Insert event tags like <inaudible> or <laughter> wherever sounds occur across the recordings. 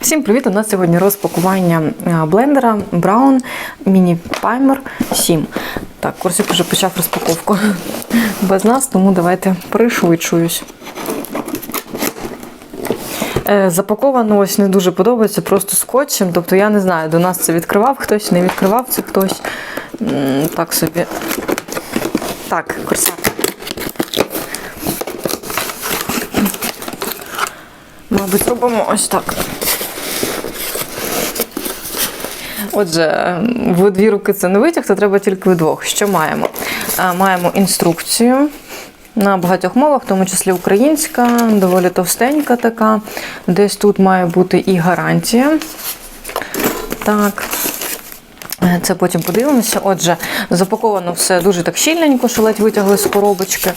Всім привіт! У нас сьогодні розпакування е, блендера Brown Mini Primer 7. Так, Корсик вже почав розпаковку <laughs> без нас, тому давайте пришвидшуюсь. Е, Запаковано ось не дуже подобається, просто скотчем. Тобто я не знаю, до нас це відкривав хтось, не відкривав це хтось. Так собі. Так, корсак. Мабуть, робимо ось так. Отже, в дві руки це не витягти, треба тільки вдвох. Що маємо? Маємо інструкцію на багатьох мовах, в тому числі українська, доволі товстенька така. Десь тут має бути і гарантія. Так. Це потім подивимося. Отже, запаковано все дуже так щільненько, що ледь витягли з коробочки.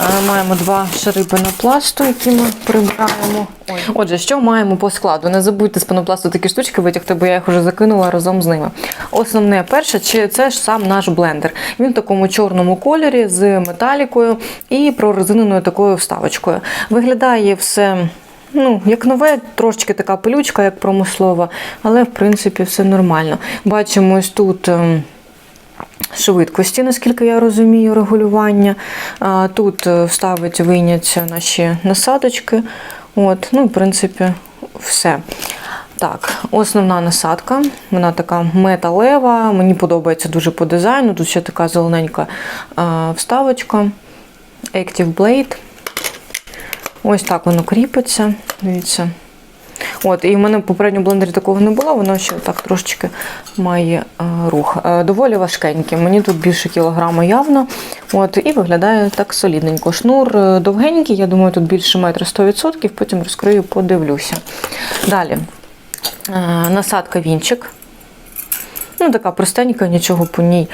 Е, Маємо два шари пенопласту, які ми прибираємо. Ой. Отже, що маємо по складу? Не забудьте з пенопласту такі штучки витягти, бо я їх вже закинула разом з ними. Основне перше, чи це ж сам наш блендер. Він в такому чорному кольорі з металікою і прорезиненою такою вставочкою. Виглядає все. Ну, як нове, трошечки така пилючка, як промислова, але в принципі все нормально. Бачимо ось тут. Швидкості, наскільки я розумію, регулювання. Тут е, вставить, вийняться наші насадочки. От, ну, в принципі, все. Так, основна насадка, вона така металева, мені подобається дуже по дизайну. Тут ще така зелененька вставочка. Active Blade. Ось так воно кріпиться. Дивіться. От, і в мене в попередньому блендері такого не було, воно ще так трошечки має е, рух. Е, доволі важкеньке. Мені тут більше кілограма явно. От, і виглядає так солідненько. Шнур е, довгенький, я думаю, тут більше метра 100%, потім розкрию, подивлюся. Далі. Насадка вінчик. Ну, така простенька, нічого по ній,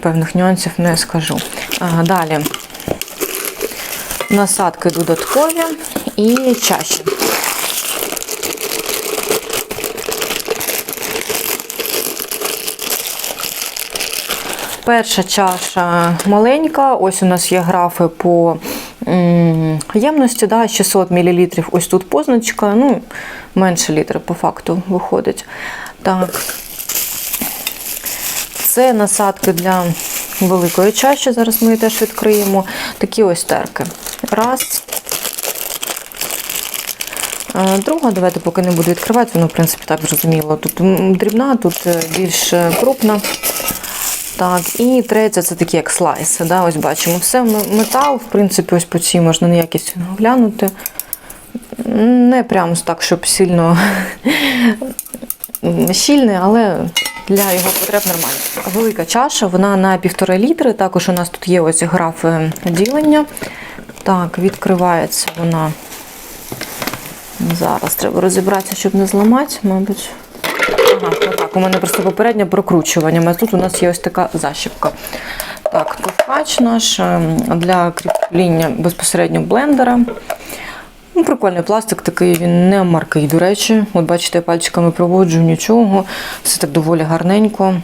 певних нюансів не скажу. Далі. Насадки додаткові і чаші. Перша чаша маленька. Ось у нас є графи по ємності, да, 600 мл. Ось тут позначка, ну, менше літри по факту виходить. Так. Це насадки для великої чаші. Зараз ми її теж відкриємо. Такі ось терки. Раз. Е, Друга, давайте поки не буду відкривати, воно, в принципі, так зрозуміло. Тут дрібна, тут е, більш е, крупна. Так, і третя це такі як слайси. Да? Ось бачимо. Все метал, в принципі, ось по цій можна на якість глянути. Не прямо так, щоб сильно <laughs> щільний, але для його потреб нормально. Велика чаша, вона на півтора літри. Також у нас тут є ось граф е, ділення. Так, відкривається вона. Зараз треба розібратися, щоб не зламати, мабуть. Ага, отак. У мене просто попереднє прокручування. Тут у нас є ось така защіпка. Так, ковпач наш ем, для кріпління безпосередньо блендера. Ну, Прикольний пластик такий, він не маркий, до речі. От бачите, я пальчиками проводжу нічого. Все так доволі гарненько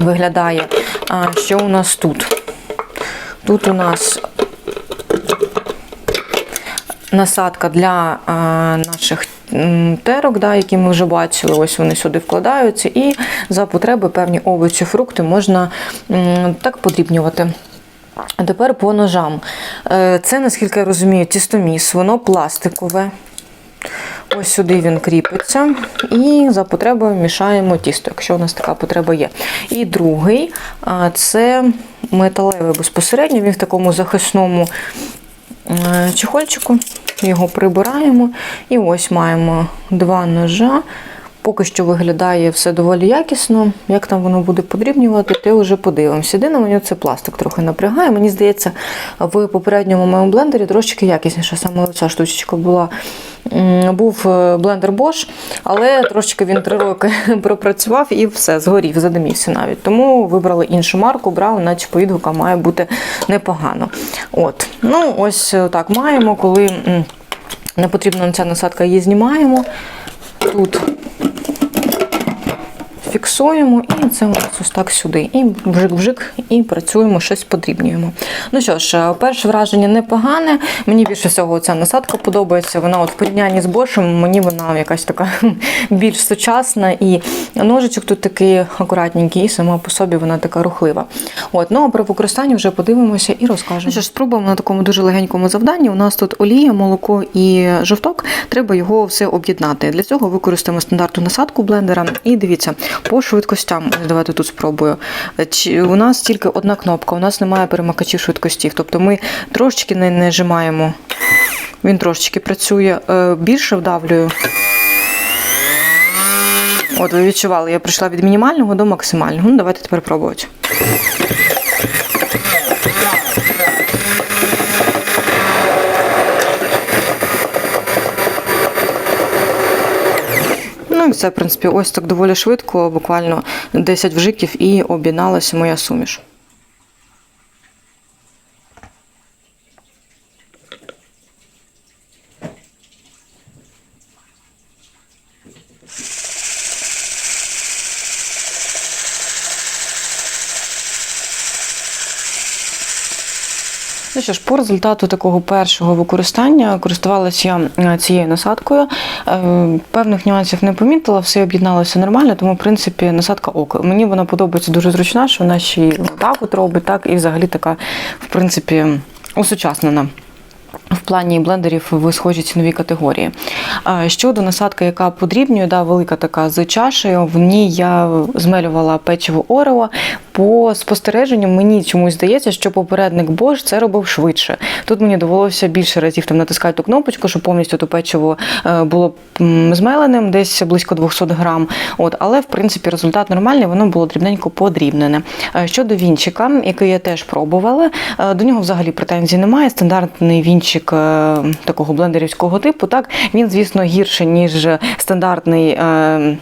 виглядає. А що у нас тут? Тут у нас насадка для наших терок, да, які ми вже бачили. Ось вони сюди вкладаються, і за потреби певні овочі, фрукти можна так подрібнювати. А тепер по ножам. Е, Це, наскільки я розумію, тістоміс, воно пластикове. Ось сюди він кріпиться. І за потребою мішаємо тісто, якщо у нас така потреба є. І другий це металевий безпосередньо, він в такому захисному е, чехольчику. Його прибираємо. І ось маємо два ножа. Поки що виглядає все доволі якісно. Як там воно буде подрібнювати, те вже подивимося. Єдине, мені це пластик трохи напрягає. Мені здається, в попередньому моєму блендері трошечки якісніше. саме ця штучечка була. Був е, блендер Bosch, але трошечки він три роки <laughs> пропрацював і все, згорів, задимівся навіть. Тому вибрали іншу марку, брали, наче по відгукам має бути непогано. От. Ну, ось так маємо, коли не потрібна ця насадка, її знімаємо. Тут фіксуємо, і це ось так сюди. І вжик-вжик, і працюємо, щось подрібнюємо. Ну що ж, е, перше враження непогане. Мені більше всього ця насадка подобається. Вона от в порівнянні з Бошем, мені вона якась така <laughs> більш сучасна. І ножичок тут такий акуратненький, і сама по собі вона така рухлива. От, ну а про використання вже подивимося і розкажемо. Ну спробуємо на такому дуже легенькому завданні. У нас тут олія, молоко і жовток. Треба його все об'єднати. Для цього використаємо стандартну насадку блендера. І дивіться, по швидкостям. Давайте тут спробую. У нас тільки одна кнопка, у нас немає перемикачів швидкостів. Тобто ми трошечки не нажимаємо. Він трошечки працює. Е, Більше вдавлюю. От ви відчували, я прийшла від мінімального до максимального. Ну, давайте тепер пробувати. Все, в принципі, ось так доволі швидко, буквально 10 вжиків і об'єдналася моя суміш. Ну що ж, по результату такого першого використання користувалася я е, цією насадкою. Е, Певних нюансів не помітила, все об'єдналося нормально, тому в принципі насадка ок. Мені вона подобається дуже зручна, що вона ще й так от робить, так і взагалі така, в принципі, осучаснена. В плані блендерів в схожі цінові категорії. Щодо насадки, яка подрібнює, да, велика така з чашею, в ній я змелювала печиво Орео. По спостереженню мені чомусь здається, що попередник Bosch це робив швидше. Тут мені довелося більше разів там натискати ту кнопочку, щоб повністю то печиво е, було змеленим, десь близько 200 грам. От, але в принципі результат нормальний, воно було дрібненько подрібнене. Е, Щодо вінчика, який я теж пробувала, е, до нього взагалі претензій немає. Стандартний вінчик е, такого блендерівського типу. Так він, звісно, гірше ніж стандартний. е,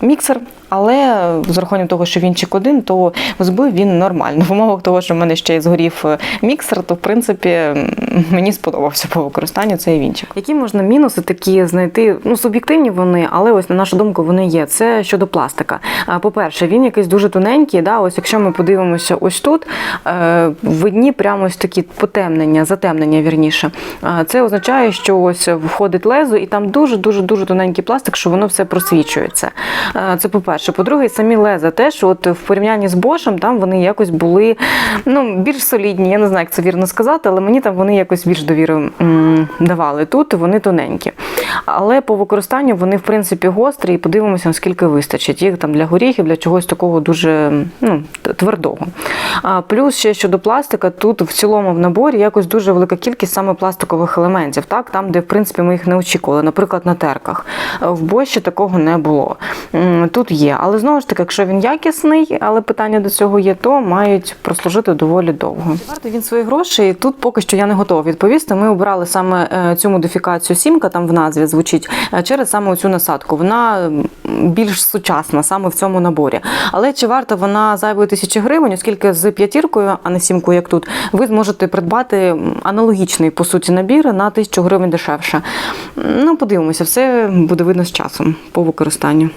Міксер, але з урахуванням того, що вінчик один, то збив він нормально. В умовах того, що в мене ще й згорів е, міксер, то в принципі мені сподобався по використанню цей вінчик. Які можна мінуси такі знайти? Ну, суб'єктивні вони, але ось на нашу думку вони є. Це щодо пластика. По-перше, він якийсь дуже тоненький. Да? Ось якщо ми подивимося ось тут, е, видні прямо ось такі потемнення, затемнення вірніше. Це означає, що ось входить лезо, і там дуже дуже дуже тоненький пластик, що воно все просвічується. Це по-перше. По-друге, самі леза теж, от в порівнянні з Бошем, там вони якось були ну, більш солідні. Я не знаю, як це вірно сказати, але мені там вони якось більш довіри давали. Тут вони тоненькі. Але по використанню вони, в принципі, гострі, і подивимося, наскільки вистачить. Їх там для горіхів, для чогось такого дуже ну, твердого. А, плюс ще щодо пластика, тут в цілому в наборі якось дуже велика кількість саме пластикових елементів, так? там, де в принципі ми їх не очікували, наприклад, на терках. В Боші такого не було. Тут є. Але знову ж таки, якщо він якісний, але питання до цього є, то мають прослужити доволі довго. Чи варто він свої гроші? Тут поки що я не готова відповісти. Ми обрали саме е, цю модифікацію сімка, там в назві звучить е, через саме цю насадку. Вона більш сучасна саме в цьому наборі. Але чи варта вона зайвої тисячі гривень, оскільки з п'ятіркою, а не сімкою, як тут, ви зможете придбати аналогічний по суті набір на тисячу гривень дешевше. Ну, подивимося, все буде видно з часом по використанню.